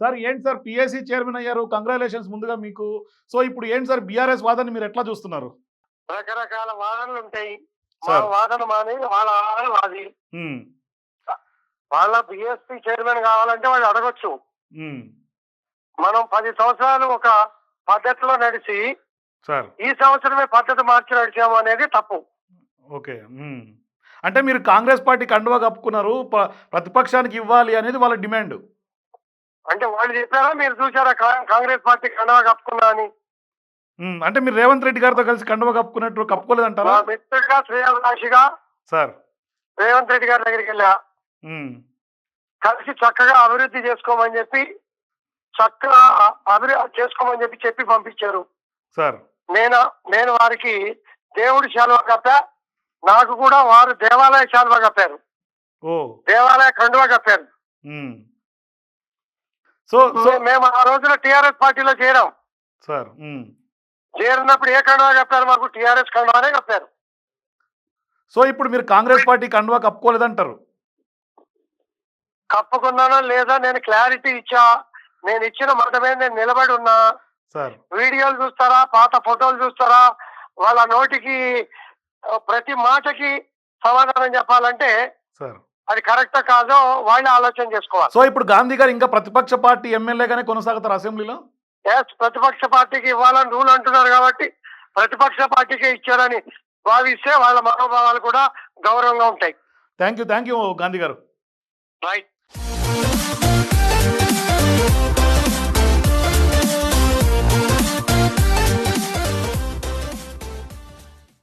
Sir ఏంటి sir PSC chairman అయ్యారు congratulations ముందుగా మీకు. సో ఇప్పుడు ఏంటి సార్ బీఆర్ఎస్ వాదాన్ని మీరు ఎట్లా చూస్తున్నారు? రకరకాల వాదనలు ఉంటాయి. వాదన మాని వాళ్ళ వాదన మాది. వాళ్ళ బిఎస్పీ చైర్మన్ కావాలంటే వాళ్ళు అడగొచ్చు. మనం పది సంవత్సరాలు ఒక పద్ధతిలో నడిచి సార్. ఈ సంవత్సరమే పద్ధతి మార్చి నడిచాము అనేది తప్పు. ఓకే. అంటే మీరు కాంగ్రెస్ పార్టీ కండువా కప్పుకున్నారు ప్రతిపక్షానికి ఇవ్వాలి అనేది వాళ్ళ డిమాండ్. అంటే వాళ్ళు చెప్పారా మీరు చూసారా కాంగ్రెస్ పార్టీ కండవా కప్పుకున్నా అని? అంటే మీరు రేవంత్ రెడ్డి గారితో కలిసి కండువా కప్పుకున్నట్టు కప్పుకోలేదంటారా? మిత్రుడిగా శ్రేయభిలాషిగా సార్. రేవంత్ రెడ్డి గారి దగ్గరికి వెళ్ళా. కలిసి చక్కగా అభివృద్ధి చేసుకోమని చెప్పి చక్కగా అభివృద్ధి చేసుకోమని చెప్పి చెప్పి పంపించారు. సార్. నేను నేను వారికి దేవుడి శాలువ కప్పా నాకు కూడా వారు దేవాలయ శాలువ కప్పారు. దేవాలయ కండువ కప్పారు. సో సో మేము ఆ రోజున టిఆర్ఎస్ పార్టీలో చేరాం. సార్. చేరినప్పుడు ఏ కండువ కప్పారు మాకు? టిఆర్ఎస్ కండువానే కప్పారు. సో ఇప్పుడు మీరు కాంగ్రెస్ పార్టీ కండువా కప్పుకోలేదంటారు. కప్పుకున్నానో లేదా నేను క్లారిటీ ఇచ్చా. నేను ఇచ్చిన మాట మీద నేను నిలబడి ఉన్నా. సార్. వీడియోలు చూస్తారా? పాత ఫోటోలు చూస్తారా? వాళ్ళ నోటికి ప్రతి మాటకి సమాధానం చెప్పాలంటే సార్. అది కరెక్టా కాదో వాళ్ళే ఆలోచన చేసుకోవాలి. సో ఇప్పుడు గాంధీ గారు ఇంకా ప్రతిపక్ష పార్టీ ఎమ్మెల్యేగానే కొనసాగుతారు అసెంబ్లీలో? ఎస్ ప్రతిపక్ష పార్టీకి ఇవ్వాలని రూల్ అంటున్నారు కాబట్టి ప్రతిపక్ష పార్టీకే ఇచ్చారని భావిస్తే వాళ్ళ మనోభావాలు కూడా గౌరవంగా ఉంటాయి. Thank you thank you Gandhi garu. Right